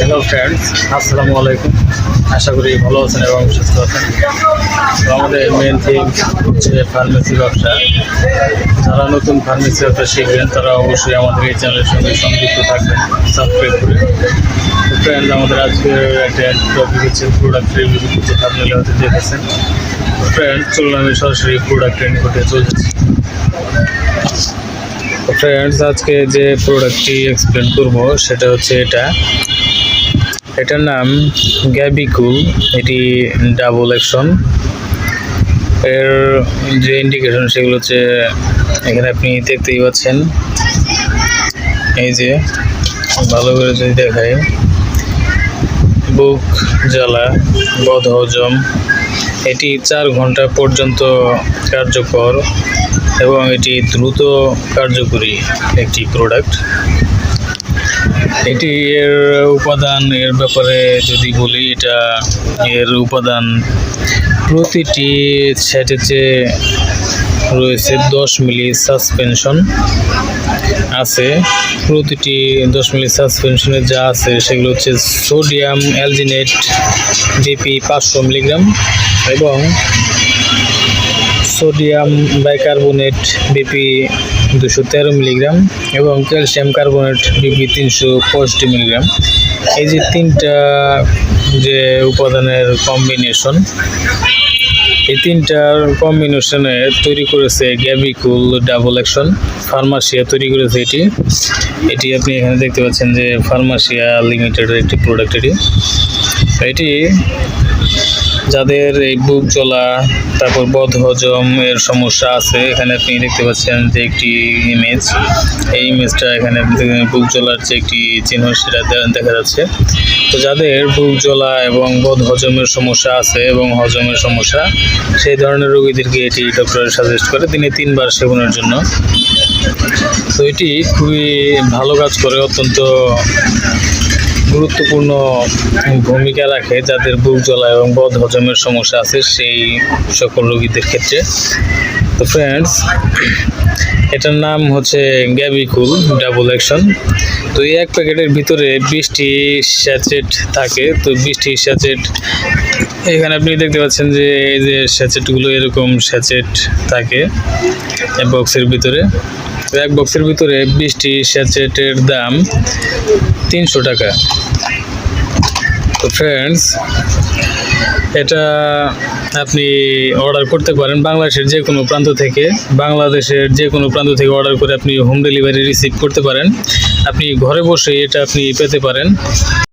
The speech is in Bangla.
হ্যালো ফ্রেন্ডস আসসালামু আলাইকুম আশা করি ভালো আছেন এবং সুস্থ আছেন। আমাদের মেন থিম হচ্ছে ফার্মেসি ব্যবসা। যারা নতুন ফার্মেসি ব্যবসা শিখবেন, তারা অবশ্যই আমাদের এই চ্যানেলের সঙ্গে সংযুক্ত থাকবেন সাবস্ক্রাইব করে। ফ্রেন্ডস আমাদের আজকে একটা টপিক হচ্ছে প্রোডাক্ট রিভিউ করতে থাকলে হয়তো দেখেছেন। ফ্রেন্ড চলুন আমি সরাসরি প্রোডাক্ট ট্রেন করতে চলতেছি ফ্রেন্ডস আজকে যে প্রোডাক্টটি এক্সপ্লেন করব, সেটা হচ্ছে এটা। এটার নাম গ্যাবিকুল এটি ডাবল অ্যাকশন এর যে ইন্ডিকেশন সেগুলো হচ্ছে, এখানে আপনি দেখতেই পাচ্ছেন। এই যে, ভালো করে যদি দেখাই। বুক জ্বালা, বদ হজম, এটি চার ঘণ্টা পর্যন্ত কার্যকর এবং এটি দ্রুত কার্যকরী একটি প্রোডাক্ট এটি এর উপাদান এর ব্যাপারে যদি বলি, এটা এর উপাদান প্রতিটি সেটেতে রয়েছে দশ মিলি সাসপেনশন আছে। প্রতিটি দশ মিলি সাসপেনশনে যা আছে সেগুলো হচ্ছে সোডিয়াম অ্যালজিনেট ডিপি পাঁচশো মিলিগ্রাম এবং সোডিয়াম বাইকার্বনেট বিপি দুশো তেরো মিলিগ্রাম এবং ক্যালসিয়াম কার্বনেট বিপি তিনশো পঁয়ষট্টি মিলিগ্রাম। এই যে তিনটা যে উপাদানের কম্বিনেশন এই তিনটার কম্বিনেশনে তৈরি করেছে গ্যাবিকুল ডাবল অ্যাকশন ফার্মাসিয়া তৈরি করেছে এটি। এটি আপনি এখানে দেখতে পাচ্ছেন যে ফার্মাসিয়া লিমিটেডের একটি প্রোডাক্ট এটি। এটি যাদের এই বুক জ্বলা, তারপর বদ হজম এর সমস্যা আছে, এখানে আপনি দেখতে পাচ্ছেন যে একটি ইমেজ এই ইমেজটা এখানে বুক জ্বলার যে একটি চিহ্ন, সেটা দেখা যাচ্ছে। তো যাদের বুক জ্বলা এবং বদ হজমের সমস্যা আছে এবং হজমের সমস্যা, সেই ধরনের রোগীদেরকে এটি ডক্টর সাজেস্ট করে, দিনে তিনবার সেবনের জন্য। তো এটি খুবই ভালো কাজ করে, অত্যন্ত গুরুত্বপূর্ণ ভূমিকা রাখে যাদের বুক জ্বলা এবং বদ হজমের সমস্যা আছে সেই সকল রোগীদের ক্ষেত্রে। তো ফ্রেন্ডস এটার নাম হচ্ছে গ্যাবিকুল ডাবল অ্যাকশন তো এই এক প্যাকেটের ভিতরে বিশটি স্যাচেট থাকে। তো বিশটি স্যাচেট এখানে আপনি দেখতে পাচ্ছেন যে এই যে স্যাচেটগুলো এরকম স্যাচেট থাকে। বক্সের ভিতরে। এক বক্সের ভিতরে বিশটি স্যাচেটের দাম তিনশো টাকা। তো ফ্রেন্ডস এটা আপনি অর্ডার করতে পারেন বাংলাদেশের যে কোনো প্রান্ত থেকে। বাংলাদেশের যে কোনো প্রান্ত থেকে অর্ডার করে আপনি হোম ডেলিভারি রিসিভ করতে পারেন। আপনি ঘরে বসে এটা আপনি পেতে পারেন।